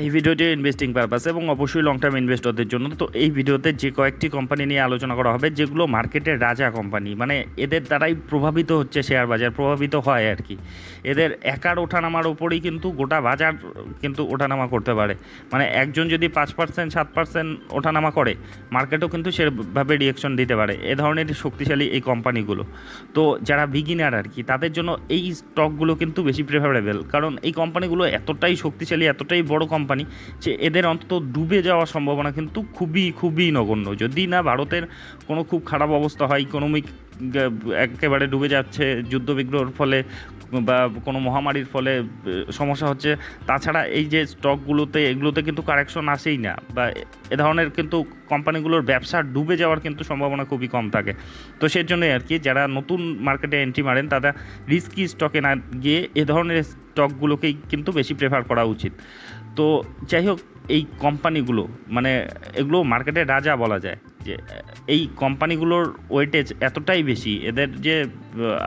এই ভিডিওটি investing purpose এবং অবশ্যই লং টার্ম ইনভেস্টরদের জন্য। তো এই ভিডিওতে যে কয়েকটি কোম্পানি নিয়ে আলোচনা করা হবে, যেগুলো মার্কেটের রাজা কোম্পানি মানে এদের দ্বারাই প্রভাবিত হচ্ছে শেয়ার বাজার, প্রভাবিত হয় আর কি। এদের একার ওঠানামার ওপরেই কিন্তু গোটা বাজার কিন্তু ওঠানামা করতে পারে। মানে একজন যদি পাঁচ পার্সেন্ট সাত পার্সেন্ট ওঠানামা করে মার্কেটও কিন্তু সেভাবে রিয়েকশন দিতে পারে। এ ধরনের শক্তিশালী এই কোম্পানিগুলো তো যারা বিগিনার আর কি, তাদের জন্য এই স্টকগুলো কিন্তু বেশি প্রেফারেবল কারণ এই কোম্পানিগুলো এতটাই শক্তিশালী, এতটাই বড় কোম্পানি যে এদের অন্তত ডুবে যাওয়ার সম্ভাবনা কিন্তু খুবই খুবই নগণ্য। যদি না ভারতের কোনো খুব খারাপ অবস্থা হয় ইকোনমিক একেবারে ডুবে যাচ্ছে যুদ্ধবিগ্রহর ফলে বা কোনো মহামারীর ফলে সমস্যা হচ্ছে। তাছাড়া এই যে স্টকগুলোতে, এগুলোতে কিন্তু কারেকশন আসেই না বা এ ধরনের কিন্তু কোম্পানিগুলোর ব্যবসা ডুবে যাওয়ার কিন্তু সম্ভাবনা খুবই কম থাকে। তো সেই জন্যই আর কি যারা নতুন মার্কেটে এন্ট্রি মারেন, তারা রিস্কি স্টকে না গিয়ে এ ধরনের স্টকগুলোকেই কিন্তু বেশি প্রেফার করা উচিত। তো যাই হোক এই কোম্পানিগুলো মানে এগুলো মার্কেটে রাজা বলা যায়, যে এই কোম্পানিগুলোর ওয়েটেজ এতটাই বেশি, এদের যে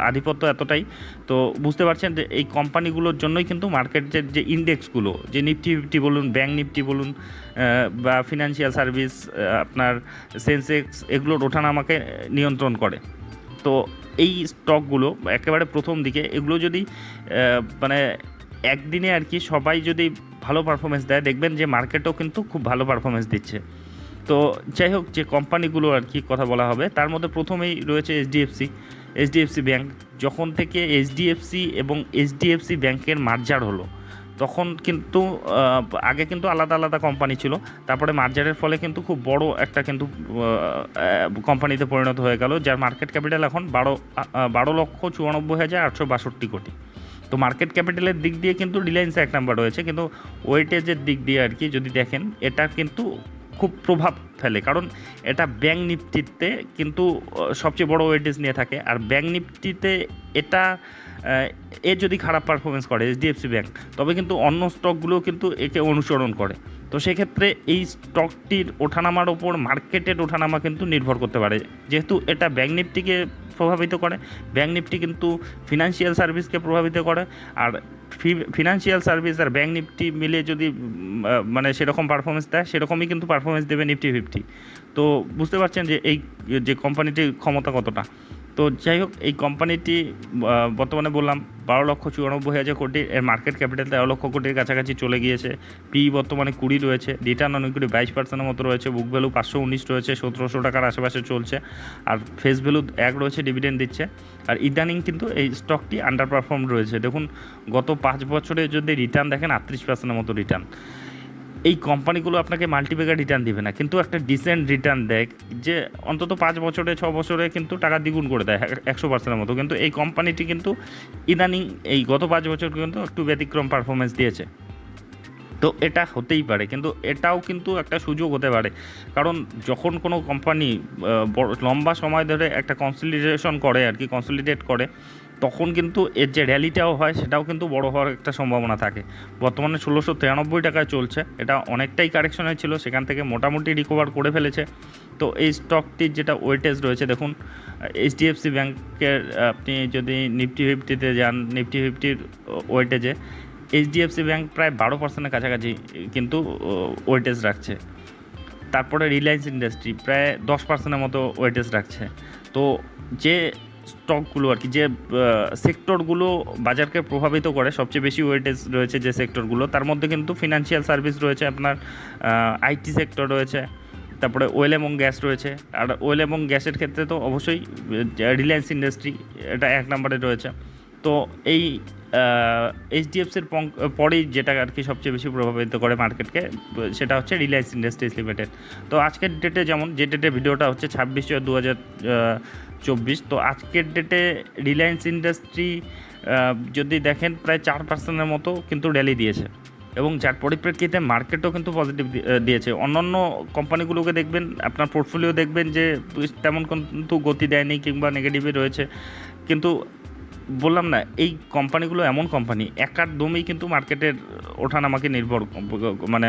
আধিপত্য এতটাই, তো বুঝতে পারছেন যে এই কোম্পানিগুলোর জন্যই কিন্তু মার্কেটের যে ইন্ডেক্সগুলো যে নিফটি ফিফটি বলুন ব্যাঙ্ক নিফটি বলুন বা ফিনান্সিয়াল সার্ভিস আপনার সেন্সেক্স এগুলোর ওঠানামাকে নিয়ন্ত্রণ করে। তো এই স্টকগুলো একেবারে প্রথম দিকে, এগুলো যদি মানে একদিনে আর কি সবাই যদি ভালো পারফরমেন্স দেয়। দেখবেন যে মার্কেটও কিন্তু খুব ভালো পারফরমেন্স দিচ্ছে। তো যাই হোক, যে কোম্পানিগুলো আর কি কথা বলা হবে, তার মধ্যে প্রথমেই রয়েছে এইচডিএফসি এইচডিএফসি ব্যাংক যখন থেকে এইচডিএফসি এবং এইচডিএফসি ব্যাংকের মার্জার হলো, তখন কিন্তু আগে কিন্তু আলাদা আলাদা কোম্পানি ছিল। তারপরে মার্জারের ফলে কিন্তু খুব বড় একটা কিন্তু কোম্পানিতে পরিণত হয়ে গেল, যার মার্কেট ক্যাপিটাল এখন বারো বারো লক্ষ চুরানব্বই হাজার আটশো বাষট্টি কোটি। তো মার্কেট ক্যাপিটালের দিক দিয়ে কিন্তু রিলায়েন্স এক নাম্বার রয়েছে, কিন্তু ওয়েটেজের দিক দিয়ে আর কি যদি দেখেন, এটা কিন্তু খুব প্রভাব ফেলে। কারণ এটা ব্যাঙ্ক নিফটিতে কিন্তু সবচেয়ে বড় ওয়েটেজ নিয়ে থাকে। আর ব্যাঙ্ক নিফটিতে এটা এ যদি খারাপ পারফরমেন্স করে এইচডিএফসি ব্যাঙ্ক তবে কিন্তু অন্য স্টকগুলোও কিন্তু একে অনুসরণ করে। তো সেক্ষেত্রে এই স্টকটির ওঠানামার ওপর মার্কেটের ওঠানামা কিন্তু নির্ভর করতে পারে। যেহেতু এটা ব্যাঙ্ক নিফটিকে প্রভাবিত করে ব্যাঙ্ক নিফটি কিন্তু ফিনান্সিয়াল সার্ভিসকে প্রভাবিত করে, আর ফিনান্সিয়াল সার্ভিস আর ব্যাঙ্ক নিফটি মিলে যদি মানে সেরকম পারফরমেন্স দেয়, সেরকমই কিন্তু পারফরমেন্স দেবে নিফটি ফিফটি তো বুঝতে পারছেন যে এই, যে কোম্পানিটির ক্ষমতা কতটা। তো যাই হোক, এই কোম্পানিটি বর্তমানে বললাম বারো লক্ষ চুরানব্বই হাজার কোটি, এর মার্কেট ক্যাপিটাল তেরো লক্ষ কোটির কাছাকাছি চলে গিয়েছে। পি বর্তমানে কুড়ি রয়েছে রিটার্ন অনেক কুড়ি বাইশ পার্সেন্টের মতো রয়েছে বুক ভ্যালু পাঁচশো উনিশ রয়েছে, সতেরোশো টাকার আশেপাশে চলছে। আর ফেস ভ্যালু এক রয়েছে ডিভিডেন্ড দিচ্ছে। আর ইদানিং কিন্তু এই স্টকটি আন্ডার পারফর্ম রয়েছে। দেখুন, গত পাঁচ বছরে যদি রিটার্ন দেখেন, আটত্রিশ পার্সেন্টের মতো রিটার্ন এই কোম্পানিগুলো আপনাকে মাল্টিপ্যাকার রিটার্ন দিবে না। কিন্তু একটা ডিসেন্ট রিটার্ন দেয় যে অন্তত পাঁচ বছরে, ছ বছরে কিন্তু টাকা দ্বিগুণ করে দেয়, একশো পার্সেন্টের মতো। কিন্তু এই কোম্পানিটি কিন্তু ইদানিং এই গত পাঁচ বছর কিন্তু একটু ব্যতিক্রম পারফরমেন্স দিয়েছে। তো এটা হতেই পারে, কিন্তু এটাও কিন্তু একটা সুযোগ হতে পারে। কারণ যখন কোনো কোম্পানি লম্বা সময় ধরে একটা কনসলিডেশন করে আর কি কনসলিডেট করে তখন কিন্তু এর যে র্যালিটাও হয়, সেটাও কিন্তু বড় হওয়ার একটা সম্ভাবনা থাকে। বর্তমানে ষোলোশো তিরানব্বই টাকায় চলছে। এটা অনেকটাই কারেকশন হয়েছিল, সেখান থেকে মোটামুটি রিকভার করে ফেলেছে। তো এই স্টকটির যেটা ওয়েটেজ রয়েছে, দেখুন এইচডিএফসি ব্যাংকের আপনি যদি নিফটি ফিফটিতে যান নিফটি ফিফটির ওয়েটেজে এইচডিএফসি ব্যাংক প্রায় বারো পার্সেন্টের কাছাকাছি কিন্তু ওয়েটেজ রাখছে। তারপরে রিলায়েন্স ইন্ডাস্ট্রি প্রায় দশ পার্সেন্টের মতো ওয়েটেজ রাখছে। তো যে স্টকগুলো আর কি, যে সেক্টরগুলো বাজারকে প্রভাবিত করে, সবচেয়ে বেশি ওয়েটেজ রয়েছে যে সেক্টরগুলো তার মধ্যে কিন্তু ফিনান্সিয়াল সার্ভিস রয়েছে আপনার আইটি সেক্টর রয়েছে, তারপরে ওয়েল এবং গ্যাস রয়েছে, আর ওয়েল এবং গ্যাসের ক্ষেত্রে তো অবশ্যই রিলায়েন্স ইন্ডাস্ট্রি এটা এক নম্বরে রয়েছে। তো এই এইচডিএফসির পরেই যেটা আর কি সবচেয়ে বেশি প্রভাবিত করে মার্কেটকে, সেটা হচ্ছে রিলায়েন্স ইন্ডাস্ট্রিজ লিমিটেড তো আজকের ডেটে যেমন, যে ডেটে ভিডিওটা হচ্ছে ছাব্বিশ দু হাজার চব্বিশ, তো আজকের ডেটে রিলায়েন্স ইন্ডাস্ট্রি যদি দেখেন প্রায় চার পার্সেন্টের মতো কিন্তু র্যালি দিয়েছে। এবং যার পরিপ্রেক্ষিতে মার্কেটও কিন্তু পজিটিভ দিয়েছে। অন্যান্য কোম্পানিগুলোকে দেখবেন, আপনার পোর্টফোলিও দেখবেন যে তেমন কিন্তু গতি দেয়নি কিংবা নেগেটিভই রয়েছে। কিন্তু বললাম না, এই কোম্পানিগুলো এমন কোম্পানি একদমই কিন্তু মার্কেটের ওঠানামাকে নির্ভর মানে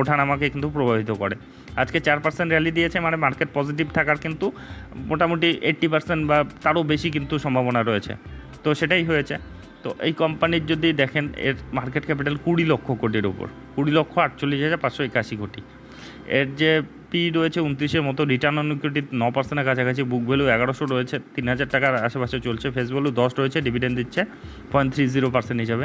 ওঠানামাকে কিন্তু প্রভাবিত করে। আজকে চার পার্সেন্ট র্যালি দিয়েছে মানে মার্কেট পজিটিভ থাকার কিন্তু মোটামুটি এইট্টি পার্সেন্ট বা তারও বেশি কিন্তু সম্ভাবনা রয়েছে। তো সেটাই হয়েছে। তো এই কোম্পানির যদি দেখেন, এর মার্কেট ক্যাপিটাল কুড়ি লক্ষ কোটির ওপর কুড়ি লক্ষ আটচল্লিশ হাজার পাঁচশো একাশি কোটি। এর যে পি রয়েছে উনত্রিশের মতো রিটার্ন অন ইকুইটি ন পার্সেন্টের কাছাকাছি বুক ভ্যালু এগারোশো রয়েছে তিন হাজার টাকার আশেপাশে চলছে ফেস ভ্যালু দশ রয়েছে ডিভিডেন্ড দিচ্ছে পয়েন্ট থ্রি জিরো পার্সেন্ট হিসাবে।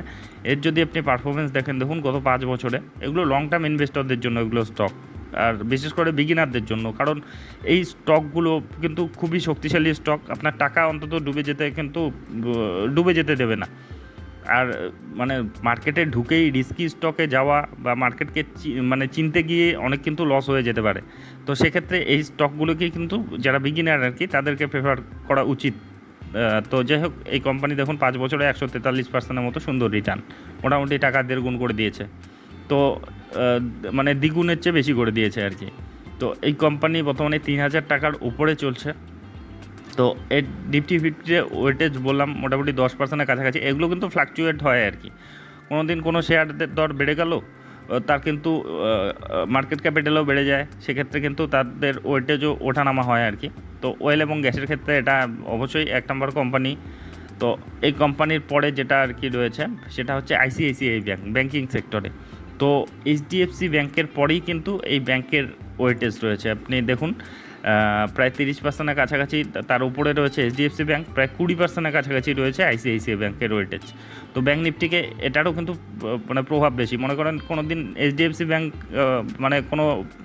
এর যদি আপনি পারফরমেন্স দেখেন, দেখুন গত পাঁচ বছরে, এগুলো লং টার্ম ইনভেস্টরদের জন্য এগুলো স্টক আর বিশেষ করে বিগিনারদের জন্য, কারণ এই স্টকগুলো কিন্তু খুবই শক্তিশালী স্টক আপনার টাকা অন্তত ডুবে যেতে কিন্তু ডুবে যেতে দেবে না। আর মানে মার্কেটে ঢুকেই রিস্কি স্টকে যাওয়া বা মার্কেটকে মানে চিনতে গিয়ে অনেক কিন্তু লস হয়ে যেতে পারে। তো সেক্ষেত্রে এই স্টকগুলোকে কিন্তু যারা বিগিনার আর কি তাদেরকে প্রেফার করা উচিত। তো যাই হোক, এই কোম্পানি দেখুন পাঁচ বছরে একশো তেতাল্লিশ পার্সেন্টের মতো সুন্দর রিটার্ন মোটামুটি টাকা দেড় গুণ করে দিয়েছে। তো মানে দ্বিগুণের চেয়ে বেশি করে দিয়েছে আর কি তো এই কোম্পানি বর্তমানে তিন হাজার টাকার উপরে চলছে। তো এর নিফটি ফিফটিতে ওয়েটেজ বললাম, মোটামুটি দশ পার্সেন্টের কাছাকাছি, এগুলো কিন্তু ফ্লাকচুয়েট হয় আর কি। কোনো দিন কোনো শেয়ারের দর বেড়ে গেল তার কিন্তু মার্কেট ক্যাপিটালও বেড়ে যায়। সেক্ষেত্রে কিন্তু তাদের ওয়েটেজও ওঠানামা হয় আর কি। তো অয়েল এবং গ্যাসের ক্ষেত্রে এটা অবশ্যই এক নম্বর কোম্পানি তো এই কোম্পানির পরে যেটা আর কি রয়েছে, সেটা হচ্ছে আইসিআইসিআই ব্যাঙ্ক ব্যাঙ্কিং সেক্টরে তো এইচডিএফসি ব্যাংকের পরেই কিন্তু এই ব্যাংকের ওয়েটেজ রয়েছে। আপনি দেখুন প্রায় তিরিশ পার্সেন্টের কাছাকাছি তার উপরে রয়েছে এইচডিএফসি ব্যাঙ্ক প্রায় কুড়ি পার্সেন্টের কাছাকাছি রয়েছে আইসিআইসিআই ব্যাংকের ওয়েটেজ তো ব্যাঙ্ক নিফটিকে এটারও কিন্তু মানে প্রভাব বেশি। মনে করেন কোনো দিন এইচডিএফসি ব্যাঙ্ক মানে কোনো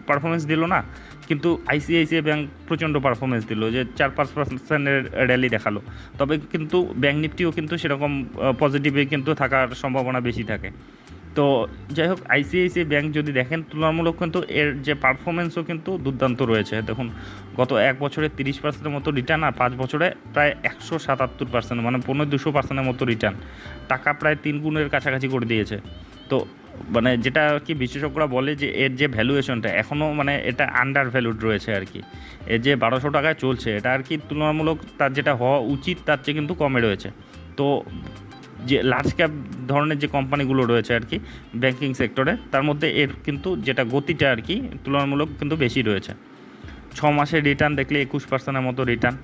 পারফরমেন্স দিল না, কিন্তু আইসিআইসিআই ব্যাঙ্ক প্রচণ্ড পারফরমেন্স দিল, যে চার পাঁচ পার্সেন্টের র্যালি দেখাল। তবে কিন্তু ব্যাঙ্ক নিফটিও কিন্তু সেরকম পজিটিভে কিন্তু থাকার সম্ভাবনা বেশি থাকে। তো যাই হোক আইসিআইসিআই ব্যাংক যদি দেখেন, তুলনামূলক কিন্তু এর যে পারফরমেন্সও কিন্তু দুর্দান্ত রয়েছে। দেখুন, গত এক বছরে তিরিশ পার্সেন্টের মতো রিটার্ন আর পাঁচ বছরে প্রায় একশো সাতাত্তর পার্সেন্ট মানে পনেরো দুশো পার্সেন্টের মতো রিটার্ন টাকা প্রায় তিন গুণের কাছাকাছি করে দিয়েছে। তো মানে যেটা আর কি বিশেষজ্ঞরা বলে যে, এর যে ভ্যালুয়েশনটা এখনও মানে এটা আন্ডার ভ্যালুড রয়েছে আর কি। এর যে বারোশো টাকায় চলছে, এটা আর কি তুলনামূলক তার যেটা হওয়া উচিত, তার চেয়ে কিন্তু কমে রয়েছে। তো যে লার্জ ক্যাপ ধরনের যে কোম্পানিগুলো রয়েছে আর কি ব্যাংকিং সেক্টরে তার মধ্যে এর কিন্তু যেটা গতিটা আর কি তুলনামূলক কিন্তু বেশি রয়েছে। ছ মাসের রিটার্ন দেখলে একুশ পার্সেন্টের মতো রিটার্ন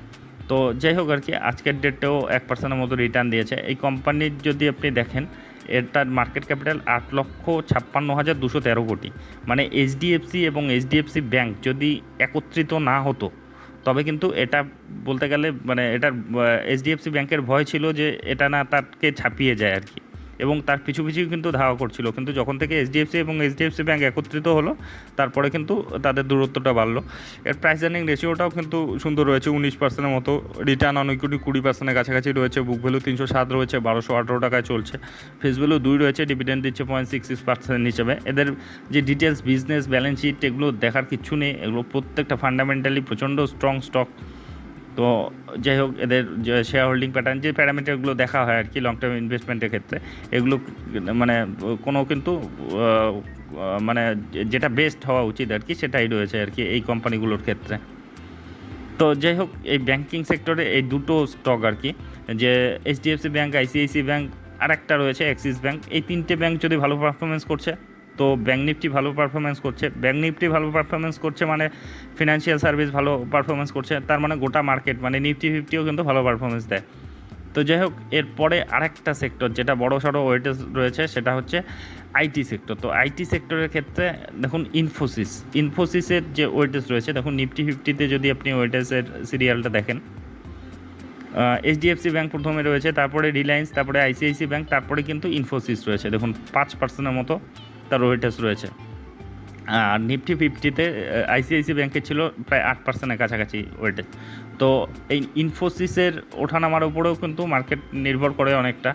তো যাই হোক আর কি আজকের ডেটেও এক পার্সেন্টের মতো রিটার্ন দিয়েছে। এই কোম্পানির যদি আপনি দেখেন, এটার মার্কেট ক্যাপিটাল আট লক্ষ ছাপ্পান্ন হাজার দুশো তেরো কোটি। মানে এইচডিএফসি এবং এইচডিএফসি ব্যাংক যদি একত্রিত না হতো তবে কিন্তু এটা বলতে গেলে মানে এটার এইচডিএফসি ব্যাংকের ভয় ছিল যে এটা না তারকে ছাপিয়ে যায় আর কি। এবং তার পিছু পিছু কিন্তু ধাওয়া করছিল। কিন্তু যখন থেকে এইচডিএফসি এবং এইচডিএফসি ব্যাংক একত্রিত হলো, তারপরে কিন্তু তাদের দূরত্বটা বাড়লো। এর প্রাইস আর্নিং রেশিওটাও কিন্তু সুন্দর রয়েছে, উনিশ পার্সেন্টের মতো। রিটার্ন অন ইকুইটি কুড়ি পার্সেন্টের কাছাকাছি রয়েছে বুক ভ্যালু তিনশো সাত রয়েছে, বারোশো আঠারো টাকায় চলছে। ফেস ভ্যালু দুই রয়েছে ডিভিডেন্ড দিচ্ছে পয়েন্ট সিক্স সিক্স পার্সেন্ট হিসেবে। এদের যে ডিটেলস বিজনেস ব্যালেন্স শিট এগুলো দেখার কিচ্ছু নেই। এগুলো প্রত্যেকটা ফান্ডামেন্টালি প্রচণ্ড স্ট্রং স্টক তো যাই হোক, এদের যে শেয়ার হোল্ডিং প্যাটার্ন যে প্যারামিটারগুলো দেখা হয় আর কি লং টার্ম ইনভেস্টমেন্টের ক্ষেত্রে, এগুলো মানে কোনো কিন্তু মানে যেটা বেস্ট হওয়া উচিত আর কি, সেটাই রয়েছে আর কি এই কোম্পানিগুলোর ক্ষেত্রে। তো যাই হোক, এই ব্যাংকিং সেক্টরে এই দুটো স্টক আর কি, যে এইচডিএফসি ব্যাংক আইসিআইসি ব্যাংক আর একটা রয়েছে অ্যাক্সিস ব্যাঙ্ক এই তিনটে ব্যাংক যদি ভালো পারফরমেন্স করছে তো ব্যাংক নিফটি ভালো পারফরমেন্স করছে। ব্যাংক নিফটি ভালো পারফরমেন্স করছে মানে ফিনান্সিয়াল সার্ভিস ভালো পারফরমেন্স করছে, তার মানে গোটা মার্কেট মানে নিফটি ফিফটিও কিন্তু ভালো পারফরমেন্স দেয়। তো যাই হোক, এরপরে আরেকটা সেক্টর যেটা বড় সড়ো ওয়েটেজ রয়েছে, সেটা হচ্ছে আইটি সেক্টর তো আইটি সেক্টরের ক্ষেত্রে দেখুন ইনফোসিস ইনফোসিসের যে ওয়েটেজ রয়েছে, দেখুন নিফটি ফিফটিতে যদি আপনি ওয়েটেজের সিরিয়ালটা দেখেন এইচডিএফসি ব্যাংক প্রথমে রয়েছে, তারপরে রিলায়েন্স তারপরে আইসিআইসি ব্যাংক তারপরে কিন্তু ইনফোসিস রয়েছে। দেখুন পাঁচ পার্সেন্টের মতো। তার ওয়েটেজ রয়েছে। আর নিফটি ফিফটিতে আইসিআইসি ব্যাংকের ছিল প্রায় আট পার্সেন্টের কাছাকাছি ওয়েটেজ তো এই ইনফোসিসের ওঠানামার উপরেও কিন্তু মার্কেট নির্ভর করে অনেকটা।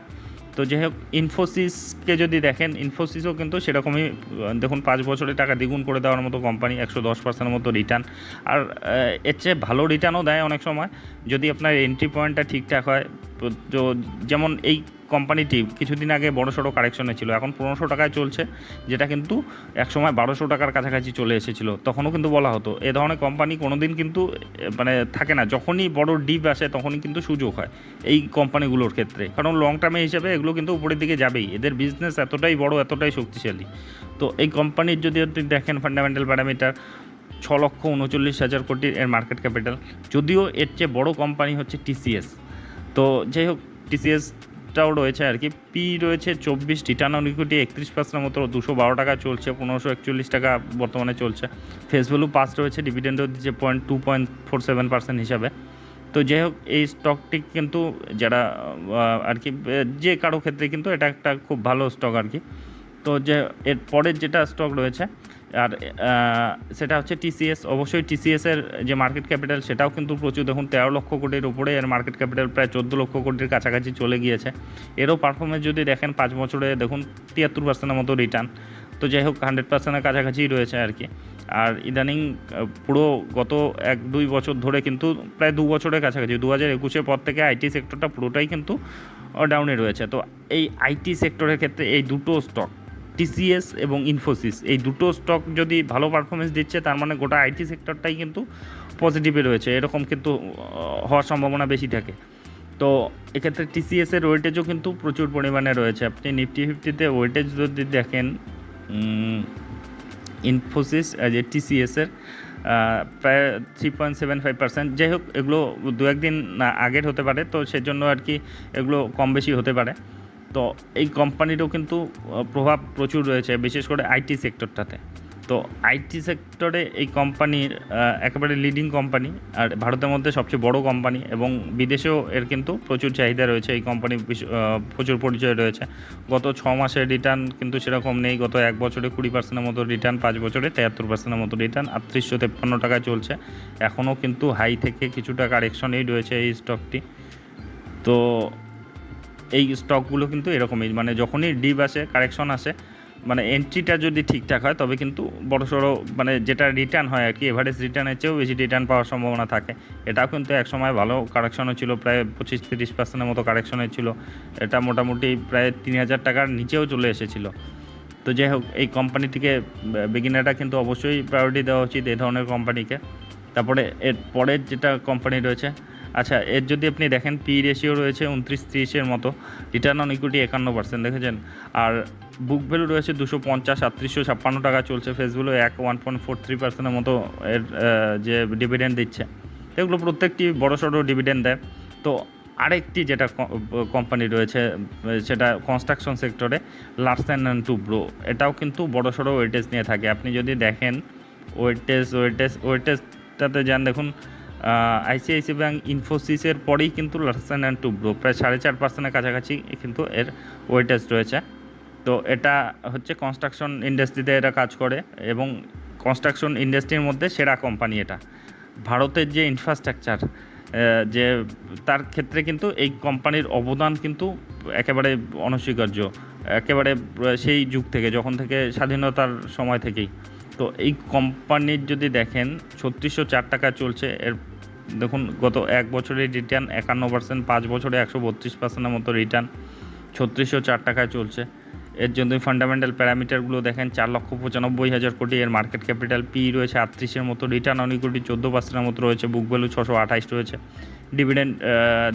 তো যাই হোক ইনফোসিসকে যদি দেখেন ইনফোসিসও কিন্তু সেরকমই দেখুন পাঁচ বছরে টাকা দ্বিগুণ করে দেওয়ার মতো কোম্পানি একশো দশ পার্সেন্টের মতো রিটার্ন আর এর চেয়ে ভালো রিটার্নও দেয় অনেক সময়। যদি আপনার এন্ট্রি পয়েন্টটা ঠিকঠাক হয় তো যেমন এই কোম্পানিটি কিছুদিন আগে বড় সড়ো কারেকশনে ছিল, এখন পনেরোশো টাকায় চলছে, যেটা কিন্তু একসময় বারোশো টাকার কাছাকাছি চলে এসেছিল, তখনও কিন্তু বলা হতো। এ ধরনের কোম্পানি কোনো দিন কিন্তু মানে থাকে না, যখনই বড় ডিপ আসে তখনই কিন্তু সুযোগ হয়, এই কোম্পানিগুলোর ক্ষেত্রে। কারণ লং টার্মে হিসেবে এগুলো কিন্তু উপরের দিকে যাবেই, এদের বিজনেস এতটাই বড়, এতটাই শক্তিশালী। তো এই কোম্পানির যদি আপনি দেখেন ফান্ডামেন্টাল প্যারামিটার ছ লক্ষ উনচল্লিশ হাজার কোটির এর মার্কেট ক্যাপিটাল যদিও এর চেয়ে বড় কোম্পানি হচ্ছে টিসিএস তো যাই হোক টিসিএস পিটাও রয়েছে আর কি। পি রয়েছে চব্বিশ রিটার্ন ইকুইটি একত্রিশ পার্সেন্টের মতো, দুশো বারো টাকা চলছে, পনেরোশো একচল্লিশ টাকা বর্তমানে চলছে। ফেস ভ্যালু পাস রয়েছে ডিভিডেন্ডও দিচ্ছে point two point four seven percent হিসাবে। তো যাই হোক, এই স্টকটি কিন্তু যারা আর কি, যে কারও ক্ষেত্রে কিন্তু এটা একটা খুব ভালো স্টক আর কি। তো যে, এর পরের যেটা স্টক রয়েছে আর সেটা হচ্ছে টিসিএস অবশ্যই টিসিএস এর যে মার্কেট ক্যাপিটাল সেটাও কিন্তু প্রচুর। দেখুন, তেরো লক্ষ কোটির উপরে এর মার্কেট ক্যাপিটাল প্রায় চোদ্দ লক্ষ কোটির কাছাকাছি চলে গিয়েছে। এরও পারফরমেন্স যদি দেখেন, পাঁচ বছরে দেখুন, তিয়াত্তর পার্সেন্টের মতো রিটার্ন তো যাই হোক হান্ড্রেড পার্সেন্টের কাছাকাছি রয়েছে আর কি। আর ইদানিং পুরো গত এক, দুই বছর ধরে কিন্তু প্রায় দু বছরের কাছাকাছি, দু হাজার একুশের পর থেকে আইটি সেক্টরটা পুরোটাই কিন্তু ডাউনে রয়েছে। তো এই আইটি সেক্টরের ক্ষেত্রে এই দুটো স্টক টিসিএস এবং ইনফোসিস এই দুটো স্টক যদি ভালো পারফরমেন্স দিচ্ছে তার মানে গোটা আইটি সেক্টরটাই কিন্তু পজিটিভে রয়েছে। এরকম কিন্তু হওয়ার সম্ভাবনা বেশি থাকে। তো এক্ষেত্রে টিসিএস এর ওয়েটেজও কিন্তু প্রচুর পরিমাণে রয়েছে। আপনি নিফটি ফিফটিতে ওয়েটেজ যদি দেখেন ইনফোসিস যে টিসিএস এর আহ, প্রায় three point seven five percent যাই হোক এগুলো দু একদিন আগের হতে পারে তো সেজন্য আর কি এগুলো কম বেশি হতে পারে। তো এই কোম্পানিরও কিন্তু প্রভাব প্রচুর রয়েছে, বিশেষ করে আইটি সেক্টরটাতে। তো আইটি সেক্টরে এই কোম্পানির একেবারে লিডিং কোম্পানি, আর ভারতের মধ্যে সবচেয়ে বড় কোম্পানি, এবং বিদেশেও এর কিন্তু প্রচুর চাহিদা রয়েছে, এই কোম্পানি প্রচুর পরিচয় রয়েছে। গত ছ মাসের রিটার্ন কিন্তু সেরকম নেই, গত এক বছরে কুড়ি পার্সেন্টের মতো রিটার্ন পাঁচ বছরে তেহাত্তর পার্সেন্টের মতো রিটার্ন আটত্রিশশো তেপ্পান্ন টাকা চলছে। এখনও কিন্তু হাই থেকে কিছুটা কারেকশনেই রয়েছে এই স্টকটি তো এই স্টকগুলো কিন্তু এরকমই মানে যখনই ডিপ আসে কারেকশন আসে মানে এন্ট্রিটা যদি ঠিকঠাক হয়, তবে কিন্তু বড়সড় মানে যেটা রিটার্ন হয় আর কি এভারেজ রিটার্নের চেয়েও বেশি রিটার্ন পাওয়ার সম্ভাবনা থাকে। এটাও কিন্তু এক সময় ভালো কারেকশনও ছিল, প্রায় পঁচিশ তিরিশ পার্সেন্টের মতো কারেকশনের ছিল। এটা মোটামুটি প্রায় তিন হাজার টাকার নিচেও চলে এসেছিল। তো যাই হোক, এই কোম্পানিটিকে বিগিনারটা কিন্তু অবশ্যই প্রায়োরিটি দেওয়া উচিত এই ধরনের কোম্পানিকে তারপরে এর পরের যেটা কোম্পানি রয়েছে আচ্ছা এর যদি আপনি দেখেন পি রেশিও রয়েছে উনত্রিশ ত্রিশের মতো রিটার্ন অন ইকুইটি একান্ন পার্সেন্ট দেখেছেন? আর বুক ভ্যালু রয়েছে দুশো পঞ্চাশ, আটত্রিশশো ছাপ্পান্ন টাকা চলছে ফেস ভ্যালু এক ওয়ান পয়েন্ট ফোর থ্রি পার্সেন্টের মতো এর যে ডিভিডেন্ড দিচ্ছে। এগুলো প্রত্যেকটি বড় সড়ো ডিভিডেন্ড দেয়। তো আরেকটি যেটা কোম্পানি রয়েছে, সেটা কনস্ট্রাকশন সেক্টরে লার্সেন অ্যান্ড টুব্রো এটাও কিন্তু বড় সড়ো ওয়েটেজ নিয়ে থাকে। আপনি যদি দেখেন ওয়েটেজ ওয়েটেজ ওয়েটেজটাতে যান, দেখুন আইসিআইসি ব্যাঙ্ক ইনফোসিসের পরেই কিন্তু লার্সেন অ্যান্ড টুব্রো প্রায় সাড়ে চার পার্সেন্টের কাছাকাছি কিন্তু এর ওয়েটেজ রয়েছে। তো এটা হচ্ছে কনস্ট্রাকশন ইন্ডাস্ট্রিতে এরা কাজ করে এবং কনস্ট্রাকশন ইন্ডাস্ট্রির মধ্যে সেরা কোম্পানি এটা। ভারতের যে ইনফ্রাস্ট্রাকচার যে তার ক্ষেত্রে কিন্তু এই কোম্পানির অবদান কিন্তু একেবারে অনস্বীকার্য। একেবারে সেই যুগ থেকে, যখন থেকে স্বাধীনতার সময় থেকেই। তো এই কোম্পানির যদি দেখেন, ছত্রিশশো চার টাকা চলছে, এর দেখুন, গত এক বছরের রিটার্ন একান্ন পার্সেন্ট পাঁচ বছরে একশো বত্রিশ পার্সেন্টের মতো রিটার্ন ছত্রিশশো চার টাকায় চলছে। এর জন্য ফান্ডামেন্টাল প্যারামিটারগুলো দেখেন, চার লক্ষ পঁচানব্বই হাজার কোটি এর মার্কেট ক্যাপিটাল পি রয়েছে আটত্রিশের মতো রিটার্ন অন ইকুইটি চোদ্দ পার্সেন্টের মতো রয়েছে বুক ভ্যালু ছশো আঠাইশ রয়েছে। ডিভিডেন্ড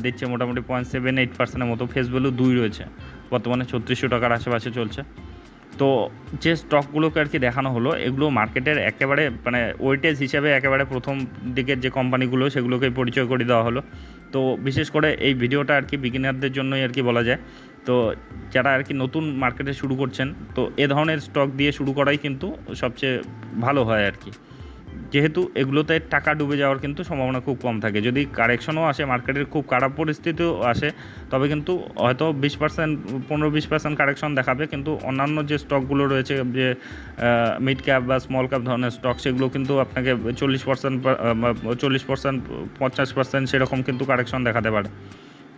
দিচ্ছে মোটামুটি পয়েন্ট সেভেন এইট পার্সেন্টের মতো ফেস ভ্যালু দুই রয়েছে। বর্তমানে ছত্রিশশো টাকার আশেপাশে চলছে। তো যে স্টকগুলোকে আর কি দেখানো হলো, এগুলো মার্কেটের একেবারে মানে ওয়েটেজ হিসাবে একেবারে প্রথম দিকের যে কোম্পানিগুলো সেগুলোকে পরিচয় করে দেওয়া হলো। তো বিশেষ করে এই ভিডিওটা আর কি বিগিনারদের জন্যই আর কি বলা যায়। তো যারা আর কি নতুন মার্কেটে শুরু করছেন, তো এ ধরনের স্টক দিয়ে শুরু করাই কিন্তু সবচেয়ে ভালো হয় আর কি। যেহেতু এগুলোতে টাকা ডুবে যাওয়ার কিন্তু সম্ভাবনা খুব কম থাকে। যদি কারেকশনও আসে মার্কেটের খুব খারাপ পরিস্থিতিও আসে, তবে কিন্তু হয়তো বিশ পার্সেন্ট পনেরো বিশ পার্সেন্ট কারেকশন দেখাবে। কিন্তু অন্যান্য যে স্টকগুলো রয়েছে, যে মিড ক্যাপ বা স্মল ক্যাপ ধরনের স্টক সেগুলো কিন্তু আপনাকে চল্লিশ পার্সেন্ট চল্লিশ পার্সেন্ট পঞ্চাশ পার্সেন্ট সেরকম কিন্তু কারেকশন দেখাতে পারে।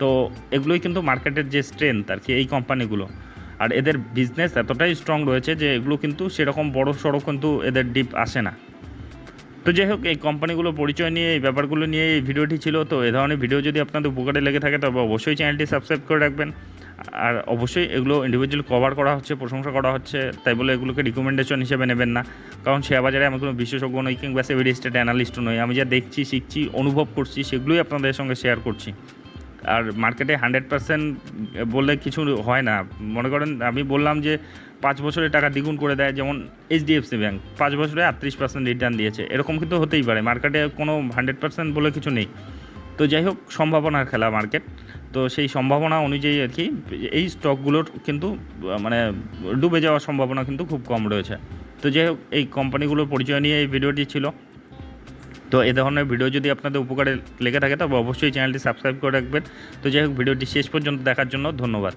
তো এগুলোই কিন্তু মার্কেটের যে স্ট্রেংথ আর কি, এই কোম্পানিগুলো আর এদের বিজনেস এতটাই স্ট্রং রয়েছে যে, এগুলো কিন্তু সেরকম বড় সড়ো কিন্তু এদের ডিপ আসে না। তো যাই হোক, এই কোম্পানিগুলো পরিচয় নিয়ে, এই ব্যাপারগুলো নিয়ে এই ভিডিওটি ছিল। তো এ ধরনের ভিডিও যদি আপনাদের উপকারে লেগে থাকে, তবে অবশ্যই চ্যানেলটি সাবস্ক্রাইব করে রাখবেন। আর অবশ্যই এগুলো ইন্ডিভিজুয়াল কভার করা হচ্ছে, প্রশংসা করা হচ্ছে, তাই বলে এগুলোকে রিকমেন্ডেশন হিসেবে নেবেন না। কারণ শেয়ার বাজারে আমি কোনো বিশেষজ্ঞ নই কিংবা সেভি স্টেট অ্যানালিস্টও নই, আমি যা দেখছি, শিখছি, অনুভব করছি, সেগুলোই আপনাদের সঙ্গে শেয়ার করছি। আর মার্কেটে হান্ড্রেড পার্সেন্ট বললে কিছু হয় না। মনে করেন, আমি বললাম যে পাঁচ বছরে টাকা দ্বিগুণ করে দেয়, যেমন এইচডিএফসি ব্যাঙ্ক পাঁচ বছরে আটত্রিশ পার্সেন্ট রিটার্ন দিয়েছে। এরকম কিন্তু হতেই পারে। মার্কেটে কোনো হান্ড্রেড পার্সেন্ট বলে কিছু নেই। তো যাই হোক, সম্ভাবনার খেলা মার্কেট তো সেই সম্ভাবনা অনুযায়ী আর কি, এই স্টকগুলোর কিন্তু মানে ডুবে যাওয়ার সম্ভাবনা কিন্তু খুব কম রয়েছে। তো যাই হোক, এই কোম্পানিগুলোর পরিচয় নিয়ে এই ভিডিওটি ছিল। তো এ ধরনের ভিডিও যদি আপনাদের উপকারে লেগে থাকে, তবে অবশ্যই চ্যানেলটি সাবস্ক্রাইব করে রাখবেন। তো যাই হোক, ভিডিওটি শেষ পর্যন্ত দেখার জন্য ধন্যবাদ।